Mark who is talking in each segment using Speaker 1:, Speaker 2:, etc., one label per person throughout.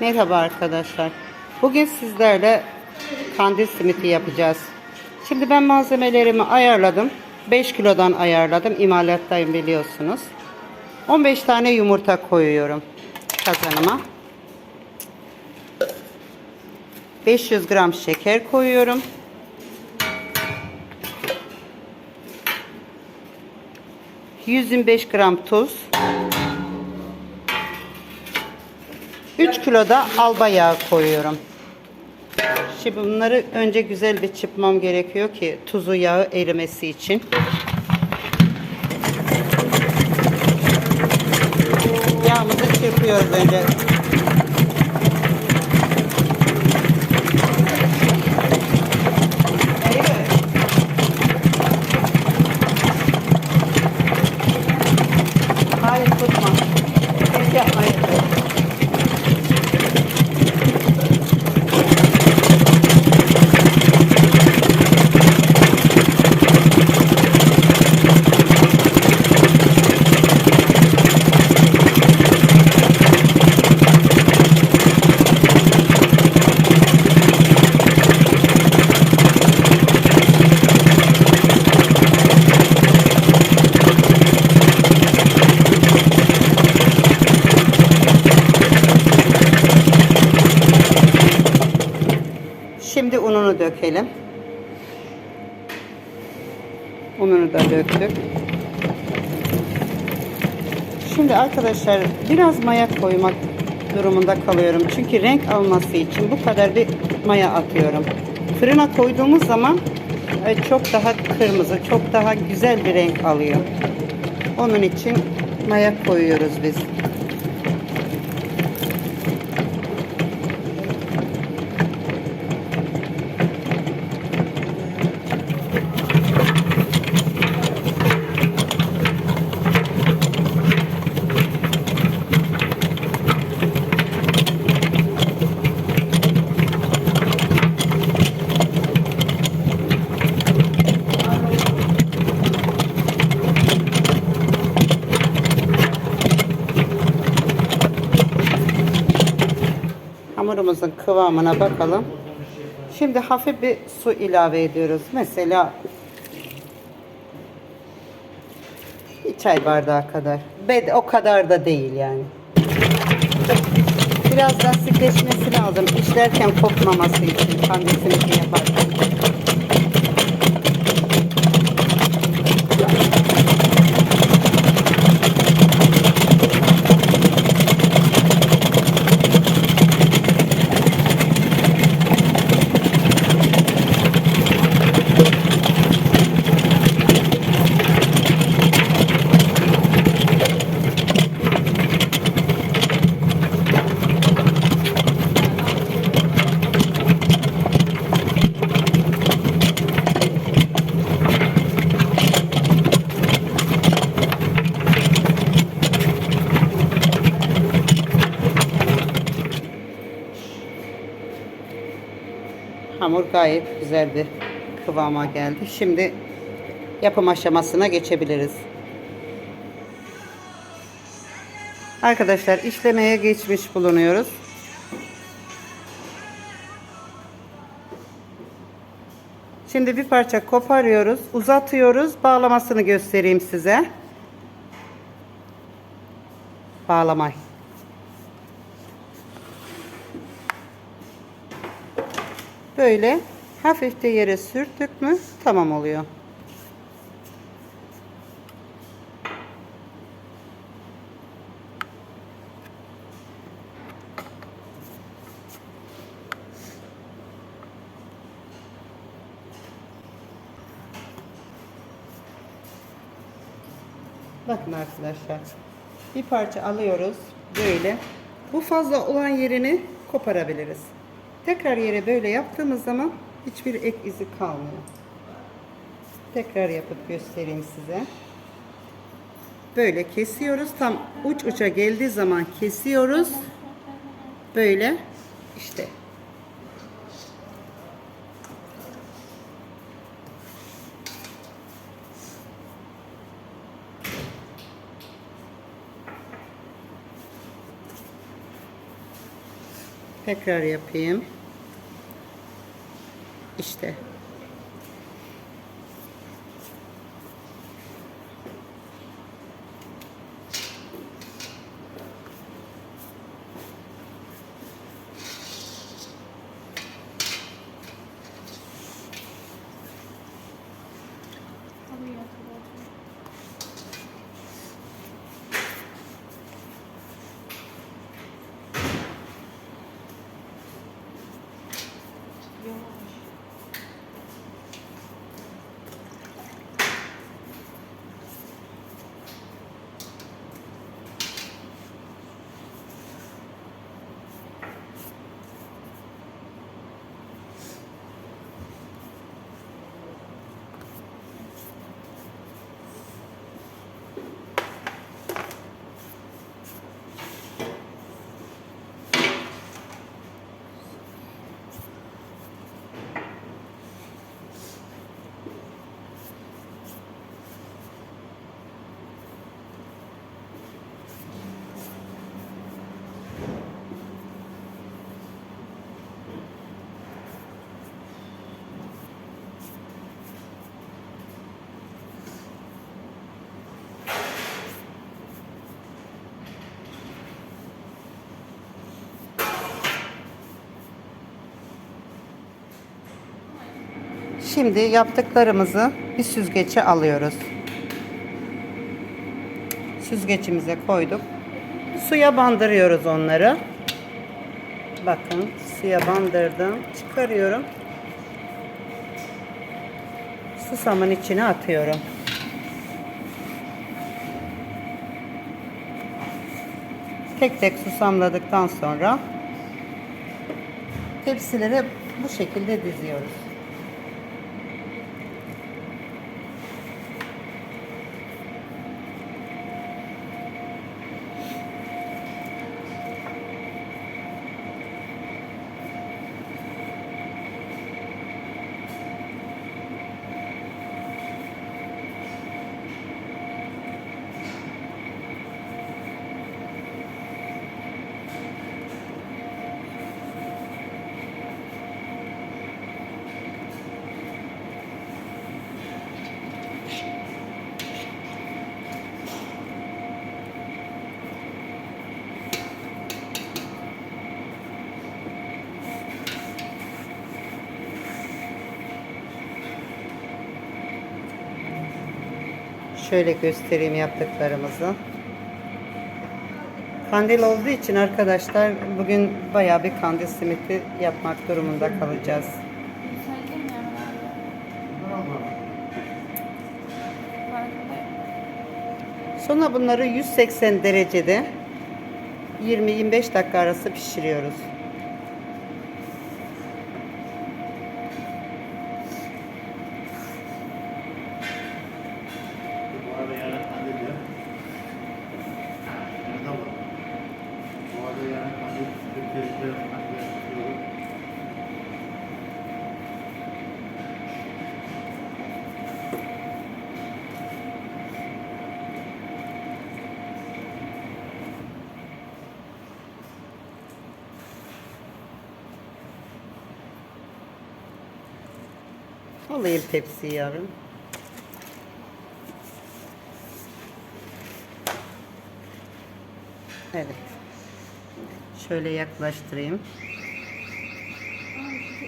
Speaker 1: Merhaba arkadaşlar. Bugün sizlerle kandil simiti yapacağız. Şimdi ben malzemelerimi ayarladım. 5 kilodan ayarladım. İmalattayım biliyorsunuz. 15 tane yumurta koyuyorum kazanıma. 500 gram şeker koyuyorum. ...125 gram tuz... 3 kilo da alba yağı koyuyorum. Şimdi bunları önce güzel bir çırpmam gerekiyor ki tuzu yağı erimesi için. Yağımızı çırpıyoruz önce. Ununu da döktük. Şimdi arkadaşlar biraz maya koymak durumunda kalıyorum. Çünkü renk alması için bu kadar bir maya atıyorum. Fırına koyduğumuz zaman e, çok daha kırmızı, çok daha güzel bir renk alıyor. Onun için maya koyuyoruz biz. Hamurumuzun kıvamına bakalım. Şimdi hafif bir su ilave ediyoruz. Mesela bir çay bardağı kadar. Bed o kadar da değil yani. Biraz lastikleşmesi lazım. İşlerken kopmaması için kandisini yaparken. Gayet güzel bir kıvama geldi. Şimdi yapım aşamasına geçebiliriz. Arkadaşlar işlemeye geçmiş bulunuyoruz. Şimdi bir parça koparıyoruz, uzatıyoruz. Bağlamasını göstereyim size. Bağlamay. Böyle hafif de yere sürttük mü tamam oluyor. Bakın arkadaşlar. Bir parça alıyoruz böyle. Bu fazla olan yerini koparabiliriz. Tekrar yere böyle yaptığımız zaman hiçbir ek izi kalmıyor. Tekrar yapıp göstereyim size. Böyle kesiyoruz. Tam uç uça geldiği zaman kesiyoruz. Böyle işte Tekrar yapayım. İşte. Yeah. Şimdi yaptıklarımızı bir süzgece alıyoruz. Süzgecimize koyduk. Suya bandırıyoruz onları. Bakın suya bandırdım. Çıkarıyorum. Susamın içine atıyorum. Tek tek susamladıktan sonra tepsilere bu şekilde diziyoruz. Şöyle göstereyim yaptıklarımızı. Kandil olduğu için arkadaşlar bugün bayağı bir kandil simiti yapmak durumunda kalacağız. Sonra bunları 180 derecede 20-25 dakika arası pişiriyoruz.
Speaker 2: Bu arada yarın kandil diyor. Mehmet abla. Bu arada yarın kandil, Türkiye'de kandil yapıyoruz.
Speaker 1: Alayım tepsiyi yavrum. Evet. Şöyle yaklaştırayım.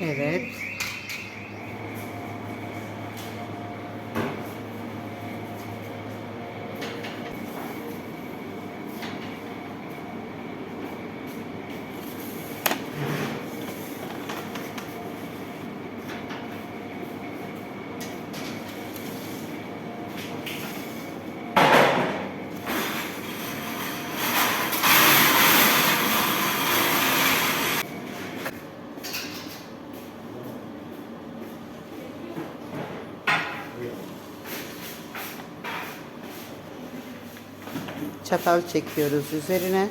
Speaker 1: Evet. Çatal çekiyoruz üzerine.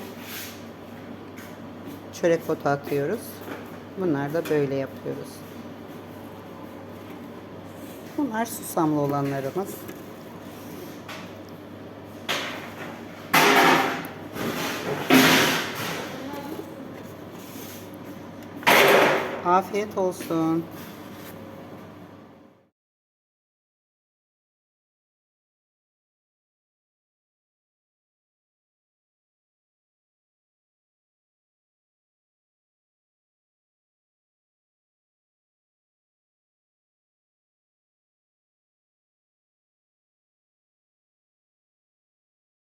Speaker 1: Çörek otu atıyoruz. Bunlar da böyle yapıyoruz. Bunlar susamlı olanlarımız. Afiyet olsun.